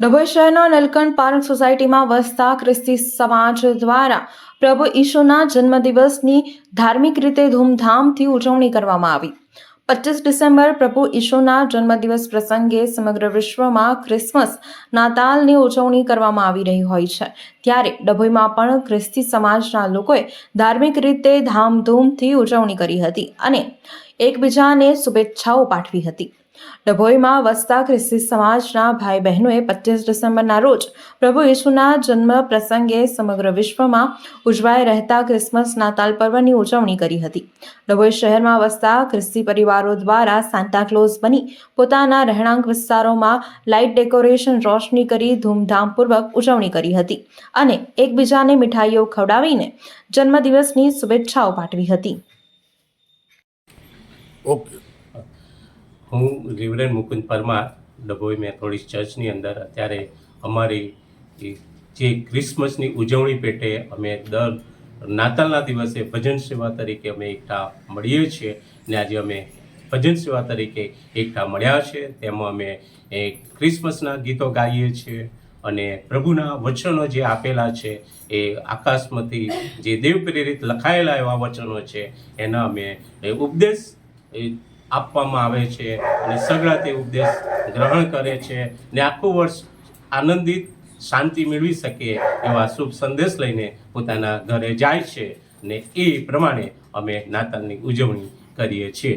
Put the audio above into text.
ડભોઈ શહેરના નલકંઠ પાર્ક સોસાયટીમાં વસતા ખ્રિસ્તી સમાજ દ્વારા પ્રભુ ઈશુના જન્મદિવસની ધાર્મિક રીતે ધૂમધામથી ઉજવણી કરવામાં આવી. પચીસ ડિસેમ્બર પ્રભુ ઈશુના જન્મદિવસ પ્રસંગે સમગ્ર વિશ્વમાં ક્રિસમસ નાતાલની ઉજવણી કરવામાં આવી રહી હોય છે. ત્યારે ડભોઈમાં પણ ખ્રિસ્તી સમાજના લોકોએ ધાર્મિક રીતે ધામધૂમથી ઉજવણી કરી હતી અને એકબીજાને શુભેચ્છાઓ પાઠવી હતી. ડભોઈમાં વસતા ખ્રિસ્તી સમાજના ભાઈ બહેનોએ પચીસ ડિસેમ્બરના રોજ પ્રભુ ઈસુના જન્મ પ્રસંગે સમગ્ર વિશ્વમાં ઉજવાઈ રહેતા ક્રિસમસ નાતાલ પર્વની ઉજવણી કરી હતી. ડભોઈ શહેરમાં વસતા ખ્રિસ્તી પરિવારો દ્વારા સાન્તાક્લોઝ બની પોતાના રહેણાંક વિસ્તારોમાં લાઇટ ડેકોરેશન રોશની કરી ધૂમધામપૂર્વક ઉજવણી કરી હતી. અને એકબીજાને મીઠાઈઓ ખવડાવીને જન્મદિવસની શુભેચ્છાઓ પાઠવી હતી. ઓકે. હું રિવરેન મુકુંદ પરમાર, ડભોઈ મેથોડિસ્ટ ચર્ચની અંદર અત્યારે અમારી જે ક્રિસમસની ઉજવણી પેટે અમે દર નાતાલના દિવસે ભજન સેવા તરીકે અમે એકઠા મળીએ છીએ ને આજે અમે ભજન સેવા તરીકે એકઠા મળ્યા છે. તેમાં અમે ક્રિસમસના ગીતો ગાઈએ છીએ. અને પ્રભુના વચનો જે આપેલા છે, એ આકાશમાંથી જે દેવ પ્રેરિત લખાયેલા એવા વચનો છે, એના અમે ઉપદેશ આપવામાં આવે છે અને સગળા તે ઉપદેશ ગ્રહણ કરે છે ને આખું વર્ષ આનંદિત શાંતિ મેળવી શકે એવા શુભ સંદેશ લઈને પોતાના ઘરે જાય છે ને એ પ્રમાણે અમે નાતાલની ઉજવણી કરીએ છીએ.